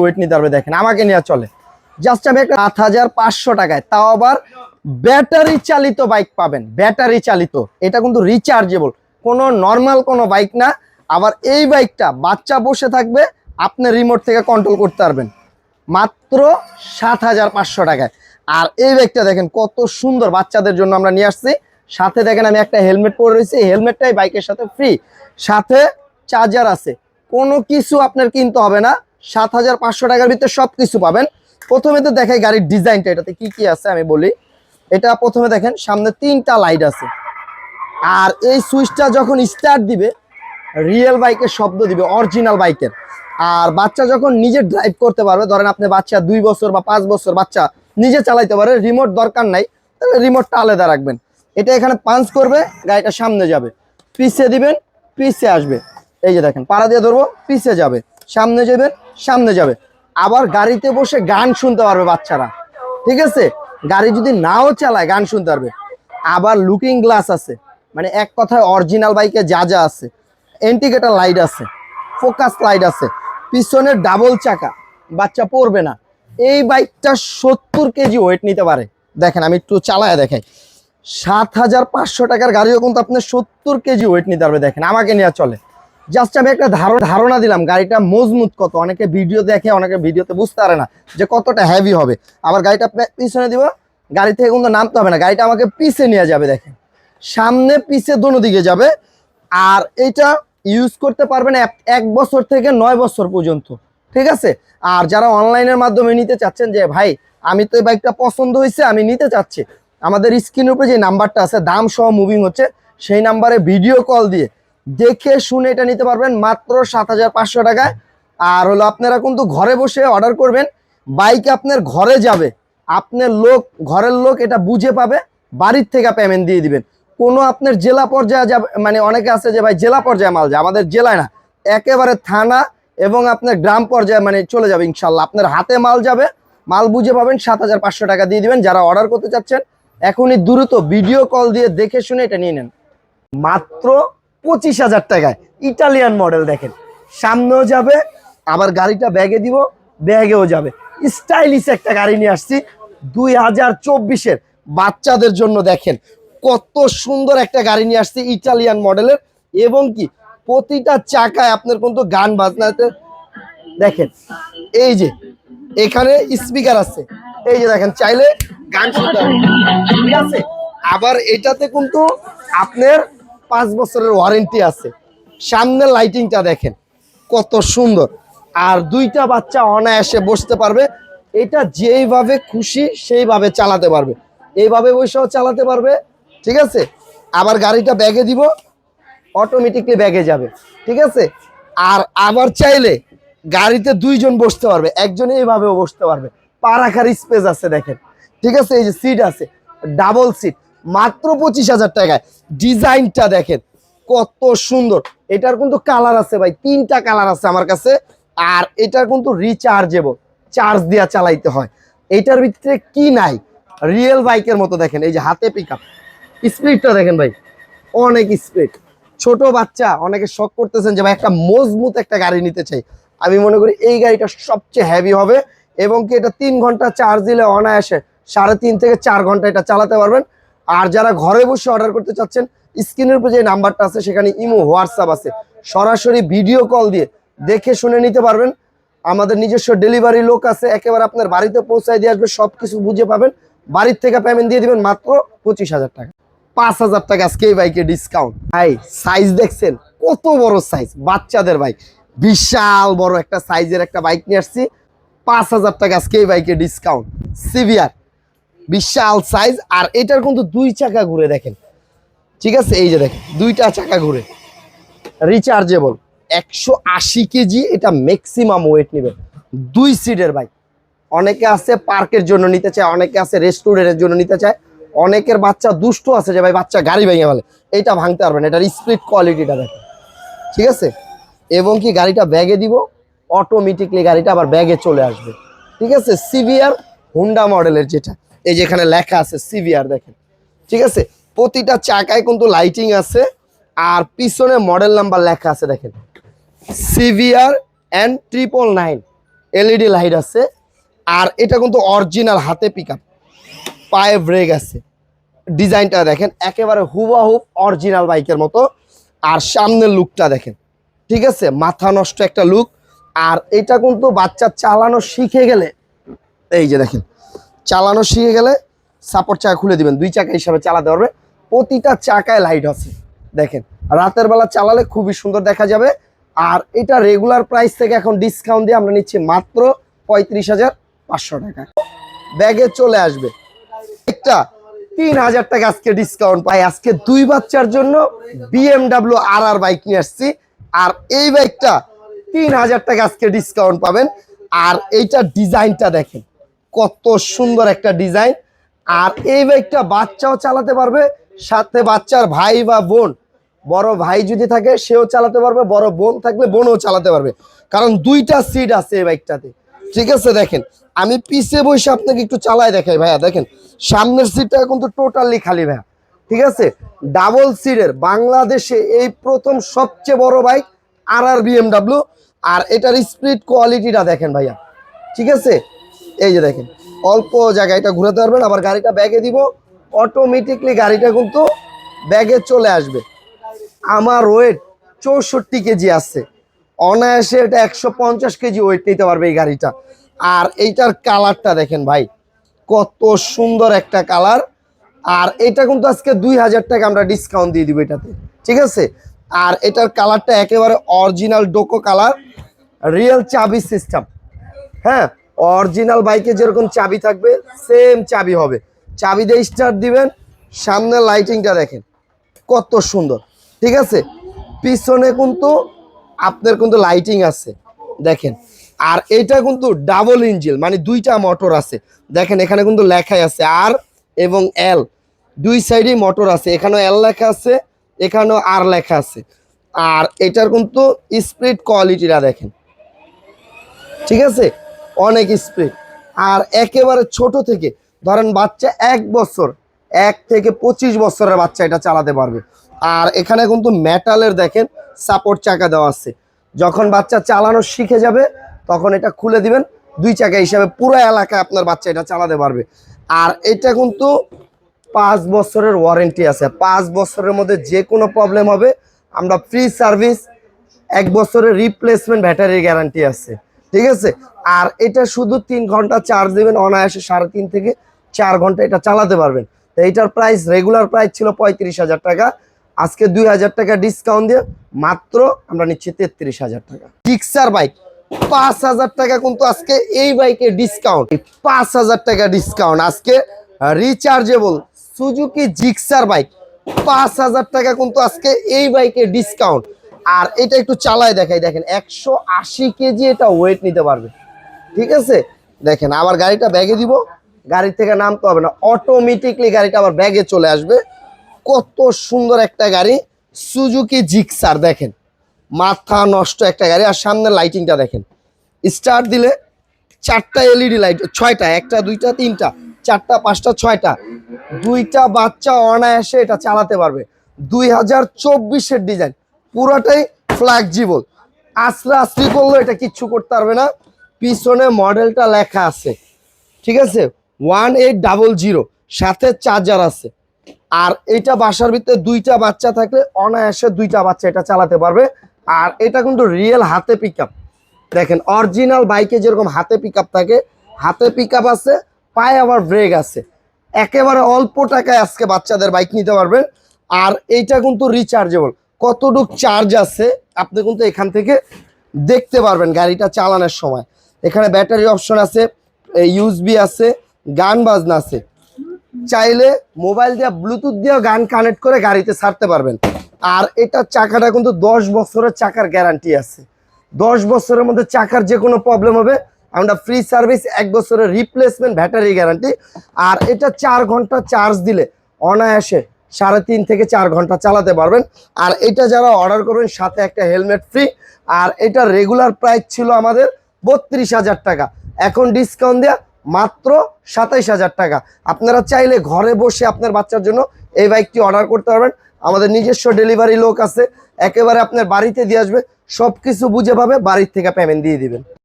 Wait নিতে পারবে দেখেন, আমাকে নেওয়া চলে। জাস্ট আমি একটা হাজার পাঁচশো টাকায়, তাও আবার ব্যাটারি চালিত বাইক পাবেন ব্যাটারি চালিত। এটা কিন্তু রিচার্জেবল কোনো নর্মাল কোনো বাইক না। আবার এই বাইকটা বাচ্চা বসে থাকবে, আপনি রিমোট থেকে কন্ট্রোল করতে পারবেন। মাত্র সাত হাজার পাঁচশো টাকায়। আর এই বাইকটা দেখেন কত সুন্দর, বাচ্চাদের জন্য আমরা নিয়ে আসছি। সাথে দেখেন আমি একটা হেলমেট পরে রয়েছি হেলমেটটাই বাইকের সাথে ফ্রি সাথে চার্জার আছে, কোনো কিছু আপনার কিনতে হবে না। সাত হাজার পাঁচশো টাকার ভিতরে সব কিছু পাবেন। প্রথমে তো দেখাই গাড়ির ডিজাইনটা, এটাতে কি কি আছে আমি বলি। এটা প্রথমে দেখেন, সামনে তিনটা লাইট আছে। আর এই সুইচটা যখন স্টার্ট দিবে রিয়েল বাইকের শব্দ দিবে অরিজিনাল বাইকের আর বাচ্চা যখন নিজে ড্রাইভ করতে পারবে, ধরেন আপনি বাচ্চা দুই বছর বা পাঁচ বছর বাচ্চা নিজে চালাইতে পারে রিমোট দরকার নাই, তাহলে রিমোটটা আলাদা রাখবেন। এটা এখানে পাঞ্চ করবে, গাড়িটা সামনে যাবে। পিছে দিবেন, পিছে আসবে। এই যে দেখেন, পাড়া দিয়ে ধরবো, পিছে যাবে। সামনে যাবেন সামনে যাবে। আবার গাড়িতে বসে গান শুনতে পারবে বাচ্চারা। ঠিক আছে? গাড়ি যদি নাও চালায়, গান শুনতে পারবে। আবার লুকিং গ্লাস আছে। মানে এক কথায় অরিজিনাল বাইকে যা যা আছে। এন্টিকেটার লাইট আছে। ফোকাস লাইট আছে। পিছনে ডাবল চাকা। বাচ্চা পড়বে না। এই বাইকটা সত্তর কেজি ওয়েট নিতে পারে। দেখেন, আমি একটু চালায় দেখাই। সাত হাজার পাঁচশো টাকার গাড়িও কিন্তু আপনি সত্তর কেজি ওয়েট নিতে পারবে, দেখেন। আমাকে নেওয়া চলে। জাস্ট আমি একটা ধারণা দিলাম, গাড়িটা মজবুত কত? অনেকে ভিডিও দেখে, অনেকে ভিডিওতে বুঝতে পারে না যে কতটা হেভি হবে। আবার গাড়িটা পিছনে দিব, গাড়ি থেকে কিন্তু নামতে হবে না। গাড়িটা আমাকে পিছে নিয়ে যাবে, দেখেন। সামনে, পিছে দোনো দিকে যাবে। আর এটা ইউজ করতে পারবেন এক বছর থেকে নয় বছর পর্যন্ত। ঠিক আছে? আর যারা অনলাইনের মাধ্যমে নিতে চাচ্ছেন যে, ভাই, আমি তো এই বাইকটা পছন্দ হয়েছে, আমি নিতে চাচ্ছি। আমাদের স্ক্রিনের উপরে যে নাম্বারটা আছে, দাম সহ মুভিং হচ্ছে, সেই নাম্বারে ভিডিও কল দিয়ে দেখে শুনে এটা নিতে পারবেন মাত্র সাত হাজার পাঁচশো টাকায়। আর হলো আপনারা কিন্তু ঘরে বসে অর্ডার করবেন, বাইক আপনার ঘরে যাবে, আপনার লোক, ঘরের লোক এটা বুঝে পাবে, বাড়ির থেকে পেমেন্ট দিয়ে দিবেন। কোনো আপনার জেলা পর্যায়ে যাবে মানে অনেকে আছে যে ভাই জেলা পর্যায়ে মাল যায়, আমাদের জেলায় না, একেবারে থানা এবং আপনার গ্রাম পর্যায়ে মানে চলে যাবে ইনশাল্লাহ আপনার হাতে মাল যাবে, মাল বুঝে পাবেন, সাত হাজার পাঁচশো টাকা দিয়ে দিবেন। যারা অর্ডার করতে চাচ্ছেন, এখনই দ্রুত ভিডিও কল দিয়ে দেখে শুনে এটা নিয়ে নেন। মাত্র পঁচিশ হাজার টাকায় ইটালিয়ান মডেল দেখেন। সামনেও যাবে, আবার গাড়িটা ব্যাগে দিব, ব্যাগেও যাবে। স্টাইলিশ একটা গাড়ি নিয়ে আসছি, দুই হাজার চব্বিশের। বাচ্চাদের জন্য দেখেন, কত সুন্দর একটা গাড়ি নিয়ে আসছি ইটালিয়ান মডেলের। এবং কি, প্রতিটা চাকায় আপনার কিন্তু গান বাজনাতে দেখেন, এই যে, এখানে স্পিকার আছে। এই যে দেখেন, চাইলে গান শুনতে। ঠিক আছে? আবার এটাতে কিন্তু আপনার পাঁচ বছরের ওয়ারেন্টি আছে। সামনে লাইটিংটা দেখেন, কত সুন্দর। আর দুইটা বাচ্চা অনায়াসে বসতে পারবে। এটা যেইভাবে খুশি সেইভাবে চালাতে পারবে। এইভাবে বসেও চালাতে পারবে, ঠিক আছে? আবার গাড়িটা ব্যাগে দিব অটোমেটিকলি ব্যাগে যাবে, ঠিক আছে? আর আবার চাইলে গাড়িতে দুইজন বসতে পারবে, একজন এইভাবেও বসতে পারবে। পা রাখার স্পেস আছে দেখেন, ঠিক আছে? এই যে সিট আছে ডাবল সিট মাত্র পঁচিশ হাজার টাকায়। ডিজাইনটা দেখেন, কত সুন্দর। এটার কিন্তু কালার আছে ভাই, তিনটা কালার আছে আমার কাছে। আর এটার কিন্তু রিচার্জেবল চার্জ দিয়া চালাইতে হয়। এটার ভিতরে কি নাই? রিয়েল বাইকের মতো দেখেন, এই যে হাতে পিক আপ স্পিডটা দেখেন ভাই, অনেক স্পিড। ছোট বাচ্চা, অনেকে শখ করতেছেন যে ভাই, একটা মজবুত একটা গাড়ি নিতে চাই। আমি মনে করি এই গাড়িটা সবচেয়ে হ্যাভি হবে। এবং কি এটা তিন ঘণ্টা চার্জ দিলে অনায়াসে সাড়ে তিন থেকে চার ঘণ্টা এটা চালাতে পারবেন। আর যারা ঘরে বসে অর্ডার করতে চাচ্ছেন, স্ক্রিনের উপর যে নাম্বারটা আছে, সেখানে ইমো, হোয়াটসঅ্যাপ আছে। সরাসরি ভিডিও কল দিয়ে দেখে শুনে নিতে পারবেন। আমাদের নিজস্ব ডেলিভারি লোক আছে, একেবারে আপনার বাড়িতে পৌঁছায় দিয়ে আসবে সব কিছু বুঝে পাবেন। বাড়ির থেকে পেমেন্ট দিয়ে দিবেন মাত্র পঁচিশ হাজার টাকা। পাঁচ হাজার টাকা আজকে এই বাইকে ডিসকাউন্ট ভাই সাইজ দেখছেন? কত বড় সাইজ বাচ্চাদের বাইক বিশাল বড় একটা সাইজের একটা বাইক নিয়ে আসছি। পাঁচ হাজার টাকা আজকে এই বাইকে ডিসকাউন্ট সিভিয়ার বিশাল সাইজ আর এটার কিন্তু দুই চাকা ঘুরে দেখেন। ঠিক আছে? এই যে দেখেন, দুইটা চাকা ঘুরে। রিচার্জেবল একশো আশি কেজি এটা ম্যাক্সিমাম ওয়েট নেবে দুই সিটের বাইক অনেকে আছে পার্কের জন্য নিতে চায়, অনেকে আছে রেস্টুরেন্টের জন্য নিতে চায়। অনেকের বাচ্চা দুষ্ট আছে যে ভাই বাচ্চা গাড়ি ভেঙে ফেলে। এটা ভাঙতে পারবেন, এটার স্পিড কোয়ালিটিটা দেখেন। ঠিক আছে? এবং কি গাড়িটা ব্যাগে দিব? অটোমেটিকলি গাড়িটা আবার ব্যাগে চলে আসবে। ঠিক আছে? সিভিআর হুন্ডা মডেলের যেটা। এই যেখানে লেখা আছে সিভিআর, দেখেন। ঠিক আছে? প্রতিটা চাকায় কিন্তু লাইটিং আছে, আর পিছনে মডেল নাম্বার লেখা আছে, দেখেন। CVR and triple nine LED light আছে, আর এটা কিন্তু অরিজিনাল হাতে পিক পায়ে ব্রেক আছে। ডিজাইনটা দেখেন, একেবারে হুবাহুব অরিজিনাল বাইকের মতো। আর সামনের লুকটা দেখেন। ঠিক আছে? মাথা নষ্ট একটা লুক আর এটা কিন্তু বাচ্চা চালানো শিখে গেলে, এই যে দেখেন চালানো শিখে গেলে সাপোর্ট চাকা খুলে দিবেন। দুই চাকা হিসাবে চালাতে পারবে। প্রতিটা চাকায় লাইট আছে। দেখেন, রাতের বেলা চালালে খুবই সুন্দর দেখা যাবে। আর এটা রেগুলার প্রাইস থেকে এখন ডিসকাউন্ট দিয়ে আমরা নিচ্ছি মাত্র পঁয়ত্রিশ হাজার পাঁচশো টাকা। ব্যাগে চলে আসবে। একটা তিন হাজার টাকা আজকে ডিসকাউন্ট পাই। আজকে দুই বাচ্চার জন্য বিএমডাব্লিউ আর আর বাইক নিয়ে আসছি। আর এই বাইকটা তিন হাজার টাকা আজকে ডিসকাউন্ট পাবেন। আর এইটা ডিজাইনটা দেখেন। কত সুন্দর একটা ডিজাইন। আর এই বাইকটা বাচ্চাও চালাতে পারবে, সাথে বাচ্চার ভাই বা বোন। বড় ভাই যদি থাকে, সেও চালাতে পারবে, বড় বোন থাকলে বোনও চালাতে পারবে। কারণ দুইটা সিট আছে এই বাইকটাতে। ঠিক আছে, দেখেন, আমি পিছে বসে আপনাকে একটু চালায় দেখাই ভাইয়া, দেখেন। সামনের সিটটা কিন্তু টোটালি খালি ভাইয়া। ঠিক আছে? ডাবল সিটের বাংলাদেশে এই প্রথম সবচেয়ে বড় বাইক আর আর বিএমডাব্লিউ আর এটার স্পিড কোয়ালিটিটা দেখেন ভাইয়া। ঠিক আছে? এই যে দেখেন, অল্প জায়গায় এটা ঘুরাতে পারবেন, আবার গাড়িটা ব্যাগে দিব অটোমেটিকলি গাড়িটা কিন্তু ব্যাগে চলে আসবে। আমার ওয়েট চৌষট্টি কেজি আছে। অনায়াসে এটা একশো পঞ্চাশ কেজি ওয়েট নিতে পারবে এই গাড়িটা। আর এইটার কালারটা দেখেন ভাই, কত সুন্দর একটা কালার। আর এটা কিন্তু আজকে দুই হাজার টাকা আমরা ডিসকাউন্ট দিয়ে দিব এটাতে, ঠিক আছে? আর এটার কালারটা একেবারে অরিজিনাল ডোকো কালার রিয়েল চাবি সিস্টেম হ্যাঁ? অরিজিনাল বাইকে যেরকম চাবি থাকবে সেম চাবি হবে। চাবি দিয়ে স্টার্ট দিবেন সামনের লাইটিংটা দেখেন, কত সুন্দর। ঠিক আছে? পিছনে কিন্তু আপনার কিন্তু লাইটিং আছে, দেখেন। আর এটা কিন্তু ডাবল ইঞ্জিন মানে দুইটা মোটর আছে। দেখেন, এখানে কিন্তু লেখাই আছে আর এবং এল দুই সাইডেই মোটর আছে, এখানেও এল লেখা আছে, এখানেও আর লেখা আছে। আর এটার কিন্তু স্পিড কোয়ালিটিটা দেখেন। ঠিক আছে? অনেক স্পিড আর একেবারে ছোট থেকে, ধরেন বাচ্চা এক বছর, এক থেকে পঁচিশ বছরের বাচ্চা এটা চালাতে পারবে। আর এখানে কিন্তু মেটালের দেখেন সাপোর্ট চাকা দেওয়া আছে। যখন বাচ্চা চালানো শিখে যাবে, তখন এটা খুলে দিবেন, দুই চাকা হিসাবে পুরো এলাকায় আপনার বাচ্চা এটা চালাতে পারবে। আর এটা কিন্তু পাঁচ বছরের ওয়ারেন্টি আছে। পাঁচ বছরের মধ্যে যে কোনো প্রবলেম হবে, আমরা ফ্রি সার্ভিস এক বছরের রিপ্লেসমেন্ট ব্যাটারির গ্যারান্টি আছে। ঠিক আছে? আর এটা শুধু তিন ঘণ্টা চার্জ দেবেন, অনায়াসে সাড়ে তিন থেকে চার ঘণ্টা এটা চালাতে পারবেন। তো এইটার প্রাইস রেগুলার প্রাইস ছিল পঁয়ত্রিশ হাজার টাকা। আজকে দুই হাজার টাকা ডিসকাউন্ট দিয়ে মাত্র আমরা নিচ্ছি তেত্রিশ হাজার টাকা। জিক্সার বাইক পাঁচ হাজার টাকা কিন্তু আজকে এই বাইকে ডিসকাউন্ট পাঁচ হাজার টাকা ডিসকাউন্ট আজকে রিচার্জেবল সুজুকি জিক্সার বাইক পাঁচ হাজার টাকা কিন্তু আজকে এই বাইকে ডিসকাউন্ট আর এটা একটু চালায় দেখাই, দেখেন, একশো আশি কেজি এটা ওয়েট নিতে পারবে। ঠিক আছে? দেখেন, আবার গাড়িটা ব্যাগে দিব গাড়ি থেকে নামতে হবে না। অটোমেটিকলি গাড়িটা আবার ব্যাগে চলে আসবে। কত সুন্দর একটা গাড়ি সুজুকি জিক্সার দেখেন। মাথা নষ্ট একটা গাড়ি, আর সামনের লাইটিংটা দেখেন। স্টার্ট দিলে চারটা এলইডি লাইট ছয়টা, একটা, দুইটা, তিনটা, চারটা, পাঁচটা, ছয়টা। দুইটা বাচ্চা অনায়াসে এটা চালাতে পারবে। দুই হাজার চব্বিশের ডিজাইন পুরোটাই ফ্ল্যাক্সিবল আস্তে আস্তে করলেও এটা কিচ্ছু করতে পারবে না। পিছনে মডেলটা লেখা আছে। ঠিক আছে? ওয়ান এইট ডাবল জিরো সাথে চার্জার আছে। আর এটা বাসার ভিতরে দুইটা বাচ্চা থাকলে অনায়াসে দুইটা বাচ্চা এটা চালাতে পারবে। আর এটা কিন্তু রিয়েল হাতে পিক দেখেন অরিজিনাল বাইকে যেরকম হাতে পিক থাকে, হাতে পিক আছে, পায়ে আবার ব্রেক আছে। একেবারে অল্প টাকায় আজকে বাচ্চাদের বাইক নিতে পারবেন। আর এইটা কিন্তু রিচার্জেবল কতটুক চার্জ আছে, আপনি কিন্তু এখান থেকে দেখতে পারবেন গাড়িটা চালানোর সময়। এখানে ব্যাটারি অপশন আছে ইউএসবি আছে, গান বাজনা আছে। চাইলে মোবাইল দিয়ে ব্লুটুথ দিয়েও গান কানেক্ট করে গাড়িতে ছাড়তে পারবেন। আর এটা চাকাটা কিন্তু দশ বছরের চাকার গ্যারান্টি আছে। দশ বছরের মধ্যে চাকার যে কোনো প্রবলেম হবে, আমরা ফ্রি সার্ভিস এক বছরের রিপ্লেসমেন্ট ব্যাটারি গ্যারান্টি আর এটা চার ঘণ্টা চার্জ দিলে অনায়াসে সাড়ে তিন থেকে চার ঘণ্টা চালাতে পারবেন। আর এটা যারা অর্ডার করবেন, সাথে একটা হেলমেট ফ্রি আর এটা রেগুলার প্রাইস ছিল আমাদের বত্রিশ হাজার টাকা। এখন ডিসকাউন্ট দেওয়া মাত্র সাতাইশ হাজার টাকা। আপনারা চাইলে ঘরে বসে আপনার বাচ্চার জন্য এই বাইকটি অর্ডার করতে পারবেন। আমাদের নিজস্ব ডেলিভারি লোক আছে, একেবারে আপনার বাড়িতে দিয়ে আসবে সব কিছু বুঝে পাবে, বাড়ির থেকে পেমেন্ট দিয়ে দিবেন।